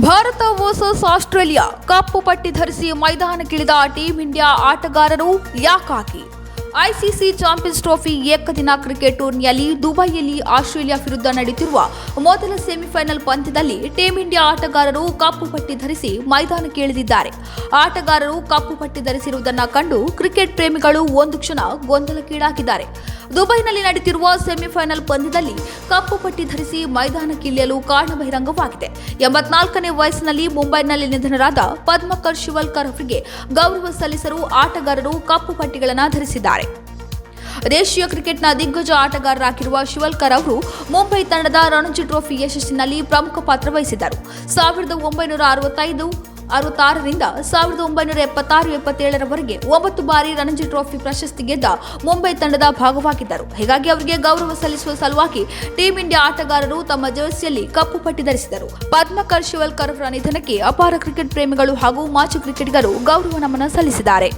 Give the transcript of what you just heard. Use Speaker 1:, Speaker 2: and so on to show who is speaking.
Speaker 1: Bharat versus Australia. ಕಪ್ಪು ಪಟ್ಟಿ ಧರಿಸಿ ಮೈದಾನಕ್ಕಿಳಿದ team India ಆಟಗಾರರು ಯಾಕಾಗಿ? ಐಸಿಸಿ ಚಾಂಪಿಯನ್ಸ್ ಟ್ರೋಫಿ ಏಕದಿನ ಕ್ರಿಕೆಟ್ ಟೂರ್ನಿಯಲ್ಲಿ ದುಬೈಯಲ್ಲಿ ಆಸ್ಟ್ರೇಲಿಯಾ ವಿರುದ್ಧ ನಡೆಯುತ್ತಿರುವ ಮೊದಲ ಸೆಮಿಫೈನಲ್ ಪಂದ್ಯದಲ್ಲಿ ಟೀಂ ಇಂಡಿಯಾ ಆಟಗಾರರು ಕಪ್ಪು ಪಟ್ಟಿ ಧರಿಸಿ ಮೈದಾನಕ್ಕೆ ಇಳಿದಿದ್ದಾರೆ. ಆಟಗಾರರು ಕಪ್ಪು ಪಟ್ಟಿ ಧರಿಸಿರುವುದನ್ನು ಕಂಡು ಕ್ರಿಕೆಟ್ ಪ್ರೇಮಿಗಳು ಒಂದು ಕ್ಷಣ ಗೊಂದಲಕ್ಕೀಡಾಗಿದ್ದಾರೆ. ದುಬೈನಲ್ಲಿ ನಡೆಯುತ್ತಿರುವ ಸೆಮಿಫೈನಲ್ ಪಂದ್ಯದಲ್ಲಿ ಕಪ್ಪು ಪಟ್ಟಿ ಧರಿಸಿ ಮೈದಾನಕ್ಕಿಳಿಯಲು ಕಾರಣ ಬಹಿರಂಗವಾಗಿದೆ ಎಂಬತ್ನಾಲ್ಕನೇ ವಯಸ್ಸಿನಲ್ಲಿ ಮುಂಬೈನಲ್ಲಿ ನಿಧನರಾದ ಪದ್ಮಕರ್ ಶಿವಲ್ಕರ್ ಅವರಿಗೆ ಗೌರವ ಸಲ್ಲಿಸಲು ಆಟಗಾರರು ಕಪ್ಪು ಪಟ್ಟಿಗಳನ್ನು ಧರಿಸಿದ್ದಾರೆ. ದೇಶೀಯ ಕ್ರಿಕೆಟ್ನ ದಿಗ್ಗಜ ಆಟಗಾರರಾಗಿರುವ ಶಿವಲ್ಕರ್ ಅವರು ಮುಂಬೈ ತಂಡದ ರಣಜಿ ಟ್ರೋಫಿ ಯಶಸ್ಸಿನಲ್ಲಿ ಪ್ರಮುಖ ಪಾತ್ರ ವಹಿಸಿದ್ದರು. ಸಾವಿರದ ಒಂಬೈನೂರ ಅರವತ್ತೈದು, ಅರವತ್ತಾರರಿಂದ ಸಾವಿರದ ಒಂಬೈನೂರ ಎಪ್ಪತ್ತಾರು, ಎಪ್ಪತ್ತೇಳರವರೆಗೆ ಒಂಬತ್ತು ಬಾರಿ ರಣಜಿ ಟ್ರೋಫಿ ಪ್ರಶಸ್ತಿ ಗೆದ್ದ ಮುಂಬೈ ತಂಡದ ಭಾಗವಾಗಿದ್ದರು. ಹೀಗಾಗಿ ಅವರಿಗೆ ಗೌರವ ಸಲ್ಲಿಸುವ ಸಲುವಾಗಿ ಟೀಂ ಇಂಡಿಯಾ ಆಟಗಾರರು ತಮ್ಮ ಜರ್ಸಿಯಲ್ಲಿ ಕಪ್ಪು ಪಟ್ಟಿ ಧರಿಸಿದರು. ಪದ್ಮಕರ್ ಶಿವಲ್ಕರ್ ಅವರ ನಿಧನಕ್ಕೆ ಅಪಾರ ಕ್ರಿಕೆಟ್ ಪ್ರೇಮಿಗಳು ಹಾಗೂ ಮಾಜಿ ಕ್ರಿಕೆಟಿಗರು ಗೌರವ ನಮನ ಸಲ್ಲಿಸಿದ್ದಾರೆ.